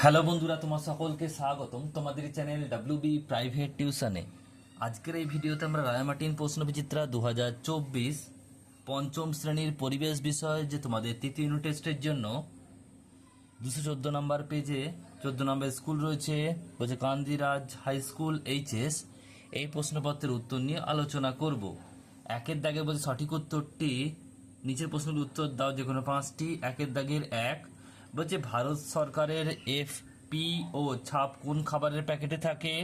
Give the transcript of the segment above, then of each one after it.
Hello বন্ধুরা, তোমার সকলকে স্বাগতম তোমাদের চ্যানেল ডাব্লিউ বি প্রাইভেট টিউশনে আজকের এই ভিডিওতে আমরা রায়ামার্টিন প্রশ্ন বিচিত্রা দু পঞ্চম শ্রেণির পরিবেশ বিষয় যে তোমাদের তৃতীয় ইউনিট টেস্টের জন্য দুশো চোদ্দ নম্বর পেজে চোদ্দ নম্বর স্কুল রয়েছে, বলছে কান্দিরাজ হাই স্কুল এইচএস এই প্রশ্নপত্রের উত্তর নিয়ে আলোচনা করব। একের দাগে বলছে সঠিক উত্তরটি, নিচের প্রশ্নের উত্তর দাও যে কোনো পাঁচটি, একের দাগের এক বলছে ভারত সরকারের এফ পি ও ছাপ কোন খাবারের প্যাকেটে থাকে?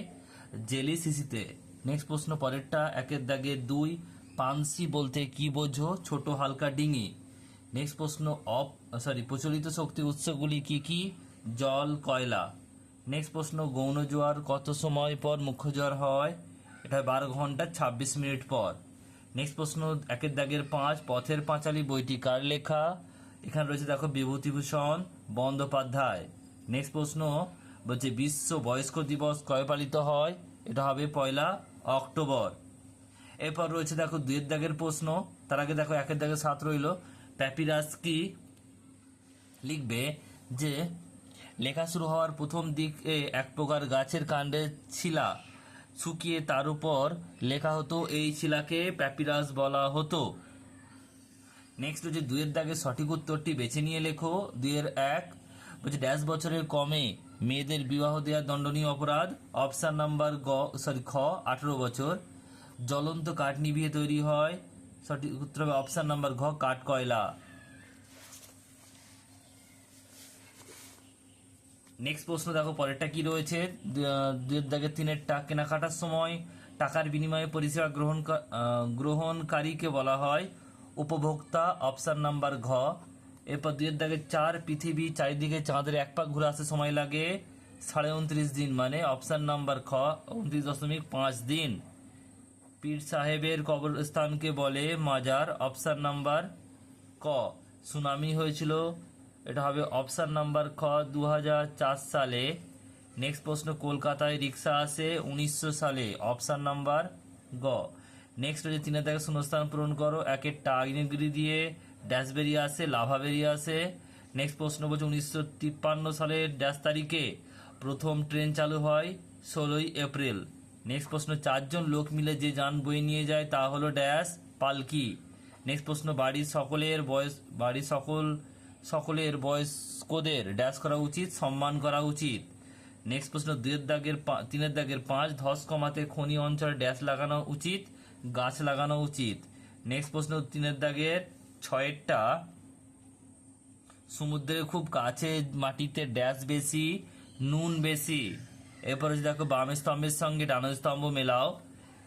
জেলি সিসিতে নেক্সট প্রশ্ন, পরেরটা, একের দাগে দুই, পানসি বলতে কি বোঝো? ছোট, হালকা, ডিঙি। নেক্সট প্রশ্ন, অপ সরি প্রচলিত শক্তি উৎসগুলি কি কি? জল, কয়লা। নেক্সট প্রশ্ন, গৌণ জোয়ার কত সময় পর মুখ্য জোয়ার হয়? এটা বারো ঘণ্টা ছাব্বিশ মিনিট পর। নেক্সট প্রশ্ন, একের দাগের পাঁচ, পথের পাঁচালী বইটি কার লেখা? এখানে রয়েছে, দেখো, বিভূতিভূষণ বন্দ্যোপাধ্যায়। নেক্সট প্রশ্ন, বলছে, বিশ্ব বয়স্ক দিবস কয় পালিত হয়? এটা হবে পয়লা অক্টোবর। এরপর রয়েছে, দেখো, দুয়ের দাগের প্রশ্ন। তার আগে, দেখো, একের দাগের সাত রইল। প্যাপিরাস কি লিখবে যে, লেখা শুরু হওয়ার প্রথম দিকে এক প্রকার গাছের কাণ্ডে ছিলা শুকিয়ে তার উপর লেখা হতো, এই শিলাকে প্যাপিরাস বলা হতো। নেক্সট হচ্ছে দুইয়ের দাগে সঠিক উত্তরটি বেছে নিয়ে লেখো। দুইয়ের এক বলছে, ড্যাশ বছরের কমে মেয়েদের বিবাহ দেওয়া দণ্ডনীয় অপরাধ। অপশান নাম্বার গ, সরি, খ, আঠেরো বছর। জ্বলন্ত কাঠ নিভিয়ে তৈরি হয়। সঠিক উত্তর হবে অপশন নাম্বার ঘ, কাঠ কয়লা। নেক্সট প্রশ্ন দেখো, পরেরটা কি রয়েছে? দুয়ের দাগে তিনেরটা কেনাকাটার সময় টাকার বিনিময়ে পরিষেবা গ্রহণ গ্রহণকারীকে বলা হয়। উপভোক্তা অপশান নাম্বার ঘ। এরপর দুয়ের দাগে চার, পৃথিবী চারিদিকে চাঁদের এক পাক ঘুরে আসতে সময় লাগে সাড়ে উনত্রিশ দিন মানে অপশান নাম্বার খ, উনত্রিশ দশমিক পাঁচ দিন। পীর সাহেবের কবরস্থানকে বলে মাজার অপশান নাম্বার ক। সুনামি হয়েছিল, এটা হবে অপশান নাম্বার খ দু হাজার চার সালে। নেক্সট প্রশ্ন, কলকাতায় রিক্সা আসে উনিশশো সালে অপশান নাম্বার গ। নেক্সট হচ্ছে তিনের থেকে শূন্যস্থান পূরণ করো। একের আগ্নেয়গিরি দিয়ে ড্যাশ বেরিয়ে আসে, লাভা বেরিয়ে আসে। নেক্সট প্রশ্ন বলছে উনিশশো তিপ্পান্ন সালের ড্যাশ তারিখে প্রথম ট্রেন চালু হয় ষোলোই এপ্রিল। নেক্সট প্রশ্ন, চারজন লোক মিলে যে যান বয়ে নিয়ে যায় তা হলো ড্যাশ পালকি। নেক্সট প্রশ্ন, বাড়ির সকলের বয়স, বাড়ির সকল, সকলের বয়স্কদের ড্যাশ করা উচিত, সম্মান করা উচিত। নেক্সট প্রশ্ন দুয়ের দাগের পা- তিনের দাগের পাঁচ ধস কমাতে খনি অঞ্চলে ড্যাশ লাগানো উচিত। গাছ লাগানো উচিত। নেক্সট প্রশ্ন তিনের দাগের ছয়েরটা। সমুদ্রের খুব কাছে মাটিতে ড্যাশ বেশি, নুন বেশি। এরপর হচ্ছে দেখো বাম স্তম্ভের সঙ্গে ডান স্তম্ভ মেলাও।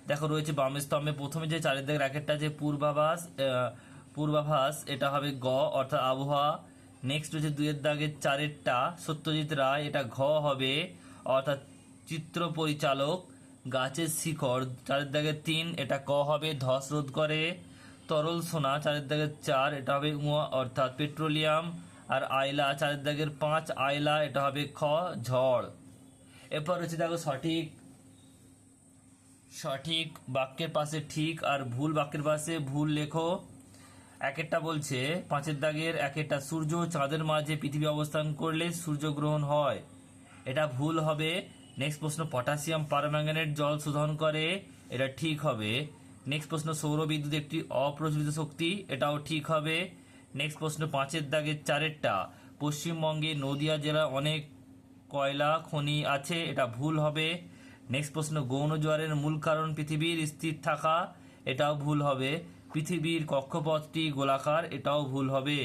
দেখো রয়েছে বাম স্তম্ভে প্রথমে যে চারিদিকে র্যাকেটটা যে পূর্বাভাস পূর্বাভাস, এটা হবে গ, অর্থাৎ আবহাওয়া। নেক্সট হচ্ছে দুইয়ের দাগের চারেরটা, সত্যজিৎ রায়, এটা ঘ হবে, অর্থাৎ চিত্র পরিচালক। গাছের শিকড় চারের দাগের তিন, এটা ক হবে, ধস রোধ করে, তরল সোনা চারের দাগের চার, এটা হবে উয়া, অর্থাৎ পেট্রোলিয়াম, আর আয়লা চারের দাগের পাঁচ, আয়লা, এটা হবে খ, ঝড়। এরপর হচ্ছে দেখো সঠিক সঠিক বাক্যের পাশে ঠিক আর ভুল বাক্যের পাশে ভুল লেখো। এক একটা বলছে, পাঁচের দাগের এক একটা সূর্য, চাঁদের মাঝে পৃথিবী অবস্থান করলে সূর্যগ্রহণ হয়। এটা ভুল হবে নেক্সট প্রশ্ন পটাশিয়াম পারম্যাঙ্গানেট জল শোধন করে, এটা ঠিক হবে। নেক্সট প্রশ্ন, সৌর বিদ্যুৎ একটি অপ্রচলিত শক্তি, এটাও ঠিক হবে। নেক্সট প্রশ্ন, পাঁচের দাগের চারেরটা। পশ্চিমবঙ্গে নদিয়া জেলা অনেক কয়লা, খনি আছে, এটা ভুল হবে। নেক্সট প্রশ্ন, গৌণ জোয়ারের মূল কারণ পৃথিবীর স্থির থাকা, এটাও ভুল হবে। পৃথিবীর কক্ষপথটি গোলাকার, এটাও ভুল হবে।